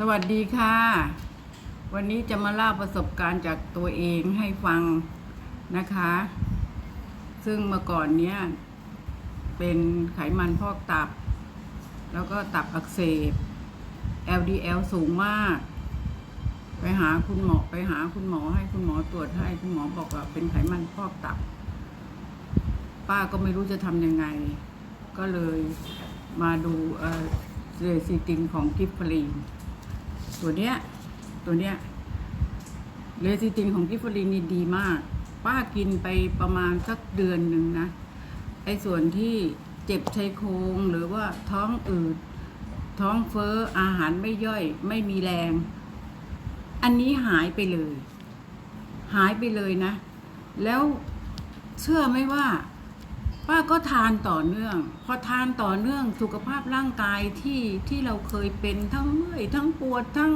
สวัสดีค่ะ วันนี้จะมาเล่าประสบการณ์จากตัวเองให้ฟังนะคะ ซึ่งเมื่อก่อนเนี้ยเป็นไขมันพอกตับ แล้วก็ตับอักเสบ LDL สูงมาก ไปหาคุณหมอไปหาคุณหมอให้คุณหมอตรวจให้คุณหมอบอกว่าเป็นไขมันพอกตับ ป้าก็ไม่รู้จะทำยังไง ก็เลยมาดูเอ่อเรซิตินของกิฟฟลีน ตัวเนี้ย ตัวเนี้ยเรซิตินของกิฟฟลีนนี่ดีมาก ป้ากินไปประมาณสักเดือนหนึ่งนะ ไอ้ส่วนที่เจ็บชายโครงหรือว่าท้องอืด ท้องเฟ้ออาหารไม่ย่อย ไม่มีแรง อันนี้หายไปเลย หายไปเลยนะ แล้วเชื่อไหมว่า ป้าก็ทานต่อเนื่อง พอทานต่อเนื่องสุขภาพร่างกายที่ที่เราเคยเป็นทั้งเมื่อยทั้งปวดทั้ง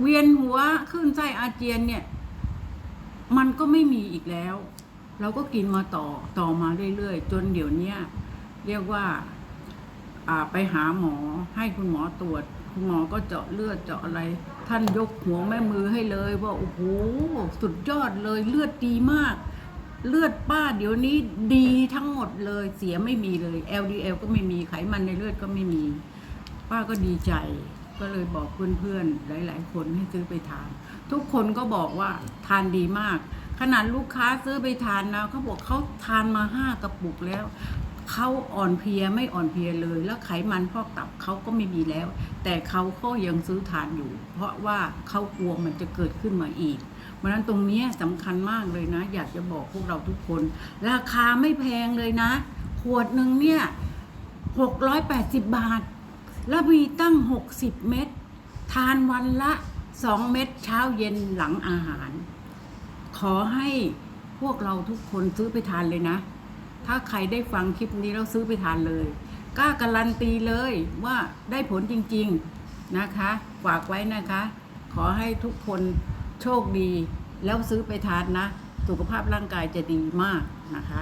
เวียนหัวขึ้นไส้อาเจียนเนี่ย มันก็ไม่มีอีกแล้ว เราก็กินมาต่อต่อมาเรื่อยๆ จนเดี๋ยวนี้เรียกว่าไปหาหมอให้คุณหมอตรวจ คุณหมอก็เจาะเลือดเจาะอะไร ท่านยกหัวแม่มือให้เลยว่าโอ้โหสุดยอดเลยเลือดดีมาก เลือดป้าเดี๋ยวนี้ดีทั้งหมดเลยเสียไม่มีเลย LDL ก็ไม่มีไขมันในเลือดก็ไม่มี ป้าก็ดีใจ ก็เลยบอกเพื่อนๆ หลาย ๆ คนให้ซื้อไปทาน ทุกคนก็บอกว่าทานดีมาก ขนาดลูกค้าซื้อไปทานนะเขาบอกเขาทานมาห้ากระปุกแล้ว เขาอ่อนเพลียไม่อ่อนเพลียเลย แล้วไขมันพอกตับเขาก็ไม่มีแล้ว แต่เขาก็ยังซื้อทานอยู่ เพราะว่าเขากลัวมันจะเกิดขึ้นมาอีกเพราะฉะนั้นตรงนี้สำคัญมากเลยนะ อยากจะบอกพวกเราทุกคน ราคาไม่แพงเลยนะ ขวดหนึ่งเนี่ยหกร้อยแปดสิบบาท แล้วมีตั้งหกสิบเม็ดทานวันละสองเม็ดเช้าเย็นหลังอาหาร ขอให้พวกเราทุกคนซื้อไปทานเลยนะ ถ้าใครได้ฟังคลิปนี้แล้วซื้อไปทานเลยกล้าการันตีเลยว่าได้ผลจริงๆนะคะ ฝากไว้นะคะ ขอให้ทุกคนโชคดี แล้วซื้อไปทานนะ สุขภาพร่างกายจะดีมากนะคะ